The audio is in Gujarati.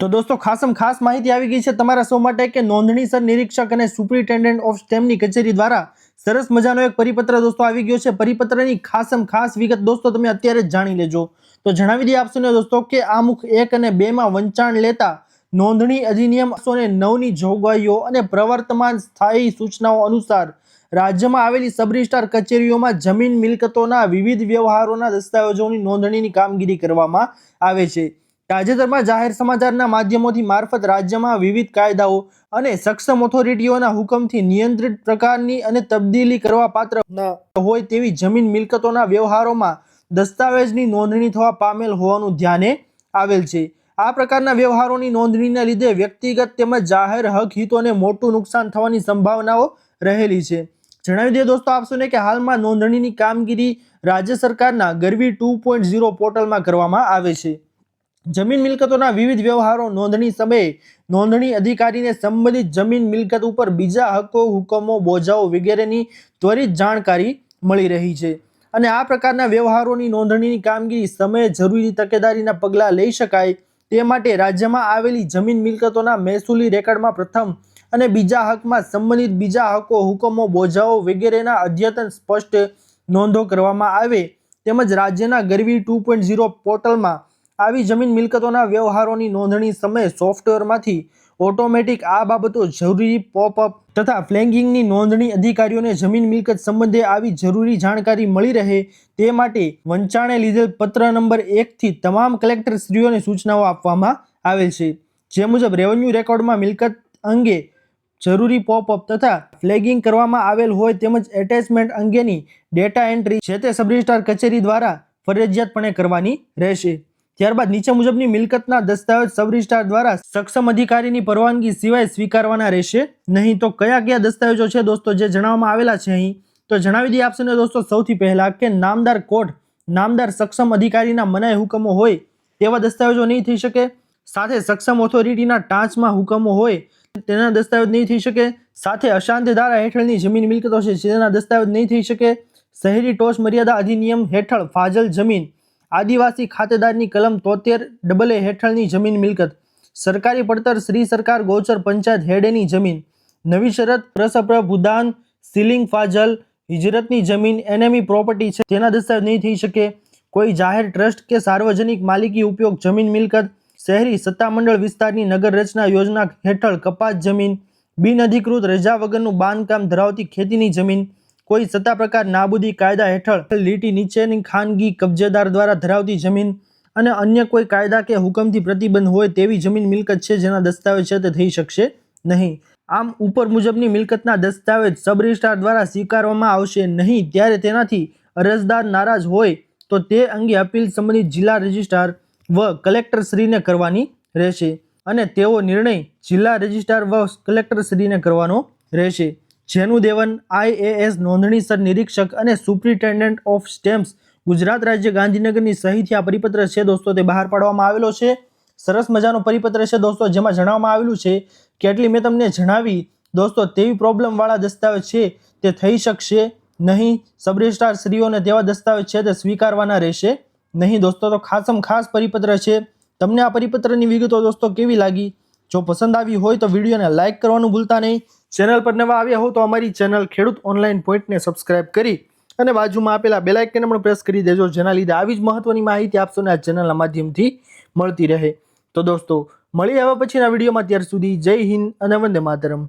તો દોસ્તો, ખાસમ ખાસ માહિતી આવી ગઈ છે તમારા સૌ માટે કે નોંધણીસર નિરીક્ષક અને સુપ્રિન્ટેન્ડન્ટ ઓફ સ્ટેમની કચેરી દ્વારા સરસ મજાનો એક પરિપત્ર દોસ્તો આવી ગયો છે. પરિપત્રની ખાસમ ખાસ વિગત દોસ્તો તમે અત્યારે જ જાણી લેજો. તો જણાવી દઈએ આપશોને દોસ્તો કે આમુખ એક અને બેમાં વંચાણ લેતા નોંધણી અધિનિયમ એકસો ને નવની જોગવાઈઓ અને પ્રવર્તમાન સ્થાયી સૂચનાઓ અનુસાર રાજ્યમાં આવેલી સબરજિસ્ટ્રાર કચેરીઓમાં જમીન મિલકતોના વિવિધ વ્યવહારોના દસ્તાવેજોની નોંધણીની કામગીરી કરવામાં આવે છે. તાજેતરમાં જાહેર સમાચારના માધ્યમોથી મારફત રાજ્યમાં વિવિધ કાયદાઓ અને સક્ષમ ઓથોરિટીઓના હુકમથી નિયંત્રિત પ્રકારની અને તબદીલી કરવા પાત્ર હોય તેવી જમીન મિલકતોના વ્યવહારોમાં દસ્તાવેજની નોંધણી થવા પામેલ હોવાનું ધ્યાને આવેલ છે. આ પ્રકારના વ્યવહારોની નોંધણીને લીધે વ્યક્તિગત તેમજ જાહેર હક હિતોને મોટું નુકસાન થવાની સંભાવનાઓ રહેલી છે. જણાવી દઈએ દોસ્તો આપશોને કે હાલમાં નોંધણીની કામગીરી રાજ્ય સરકારના ગરવી ટુ પોઈન્ટ ઝીરો પોર્ટલમાં કરવામાં આવે છે. જમીન મિલકતોના વિવિધ વ્યવહારો નોંધણી સમયે નોંધણી અધિકારીને સંબંધિત જમીન મિલકત ઉપર બીજા હકો, હુકમો, બોજાઓ વગેરેની ત્વરિત જાણકારી મળી રહી છે. અને આ પ્રકારના વ્યવહારોની નોંધણીની કામગીરી સમયે જરૂરી તકેદારીના પગલાં લઈ શકાય તે માટે રાજ્યમાં આવેલી જમીન મિલકતોના મહેસૂલી રેકર્ડમાં પ્રથમ અને બીજા હકમાં સંબંધિત બીજા હકો, હુકમો, બોજાઓ વગેરેના અદ્યતન સ્પષ્ટ નોંધો કરવામાં આવે તેમજ રાજ્યના ગરવી ટુ પોઈન્ટ ઝીરો પોર્ટલમાં આવી જમીન મિલકતોના વ્યવહારોની નોંધણી સમયે સોફ્ટવેરમાંથી ઓટોમેટિક આ બાબતો જરૂરી પોપઅપ તથા ફ્લેગિંગની નોંધણી અધિકારીઓને જમીન મિલકત સંબંધે આવી જરૂરી જાણકારી મળી રહે તે માટે વંચાણે લીધેલ પત્ર નંબર એકથી તમામ કલેક્ટરશ્રીઓને સૂચનાઓ આપવામાં આવેલ છે. જે મુજબ, રેવન્યુ રેકોર્ડમાં મિલકત અંગે જરૂરી પોપઅપ તથા ફ્લેગિંગ કરવામાં આવેલ હોય તેમજ એટેચમેન્ટ અંગેની ડેટા એન્ટ્રી જે તે સબ રજિસ્ટ્રાર કચેરી દ્વારા ફરજિયાતપણે કરવાની રહેશે. ત્યારબાદ નીચે મુજબની મિલકતના દસ્તાવેજ સબ દ્વારા સક્ષમ અધિકારીની પરવાનગી સિવાય સ્વીકારવાના રહેશે નહીં. તો કયા કયા દસ્તાવેજો છે દોસ્તો જે જણાવવામાં આવેલા છે અહીં? તો જણાવી દઈએ આપશે ને દોસ્તો, સૌથી પહેલા કે નામદાર કોર્ટ નામદાર સક્ષમ અધિકારીના મનાઈ હુકમો હોય તેવા દસ્તાવેજો નહીં થઈ શકે. સાથે સક્ષમ ઓથોરિટીના ટાંચમાં હુકમો હોય તેના દસ્તાવેજ નહીં થઈ શકે. સાથે અશાંત ધારા હેઠળની જમીન મિલકતો છે જેના દસ્તાવેજ નહીં થઈ શકે. શહેરી ટોચ મર્યાદા અધિનિયમ હેઠળ ફાજલ જમીન આદિવાસી ખાતેદારની કલમ તોતેર ડબલ એ હેઠળની જમીન મિલકત. સરકારી પડતર શ્રી સરકાર ગૌચર પંચાયત હેડેની જમીન. નવી શરત પ્રસપ્રભ ઉદાન સીલિંગ ફાજલ, હિજરતની જમીન એનેમી પ્રોપર્ટી છે. તેના દસ્તાવેજ નહીં થઈ શકે. કોઈ જાહેર ટ્રસ્ટ કે સાર્વજનિક માલિકી ઉપયોગ જમીન મિલકત, શહેરી સત્તામંડળ વિસ્તારની નગર રચના યોજના હેઠળ કપાત જમીન, બિનઅધિકૃત રજા વગરનું બાંધકામ ધરાવતી ખેતીની જમીન કોઈ સત્તા પ્રકાર નાબૂદી કાયદા હેઠળ લીટી નીચેની ખાનગી કબજેદાર દ્વારા ધરાવતી જમીન અને અન્ય કોઈ કાયદા કે હુકમથી પ્રતિબંધ હોય તેવી જમીન મિલકત છે જેના દસ્તાવેજ છે તે થઈ શકશે નહીં. આમ ઉપર મુજબની મિલકતના દસ્તાવેજ સબ રજિસ્ટ્રાર દ્વારા સ્વીકારવામાં આવશે નહીં. ત્યારે તેનાથી અરજદાર નારાજ હોય તો તે અંગે અપીલ સંબંધિત જિલ્લા રજિસ્ટ્રાર વ કલેક્ટરશ્રીને કરવાની રહેશે અને તેવો નિર્ણય જિલ્લા રજિસ્ટ્રાર વ કલેક્ટરશ્રીને કરવાનો રહેશે. જેનું દેવન આઈએએસ નોંધણીસર નિરીક્ષક અને સુપ્રિન્ટેન્ડન્ટ ઓફ સ્ટેમ્પ્સ ગુજરાત રાજ્ય ગાંધીનગરની સહીથી આ પરિપત્ર છે દોસ્તો, તે બહાર પાડવામાં આવેલો છે. સરસ મજાનો પરિપત્ર છે દોસ્તો, જેમાં જણાવવામાં આવેલું છે કે એટલી મેં તમને જણાવી, દોસ્તો, તેવી પ્રોબ્લેમવાળા દસ્તાવેજ છે, તે થઈ શકશે નહીં. સબરેસ્ટાર સ્ત્રીઓને તેવા દસ્તાવેજ છે, તે સ્વીકારવાના રહેશે નહીં. દોસ્તો, તો ખાસમ ખાસ પરિપત્ર છે. તમને આ પરિપત્રની વિગતો દોસ્તો કેવી લાગી? જો પસંદ આવી હોય તો વિડીયોને લાઇક કરવાનું ભૂલતા નહીં. ચેનલ પર નવા આવ્યા હો તો અમારી ચેનલ ખેડૂત ઓનલાઈન પોઈન્ટને સબસ્ક્રાઇબ કરી અને બાજુમાં આપેલા બેલ આઇકનને પણ પ્રેસ કરી દેજો, જેના લીધે આવી જ મહત્વની માહિતી આપશોને આ ચેનલના માધ્યમથી મળતી રહે. તો દોસ્તો મળી આવ્યા પછીના વિડીયોમાં. ત્યાર સુધી જય હિન્દ અને વંદે માતરમ.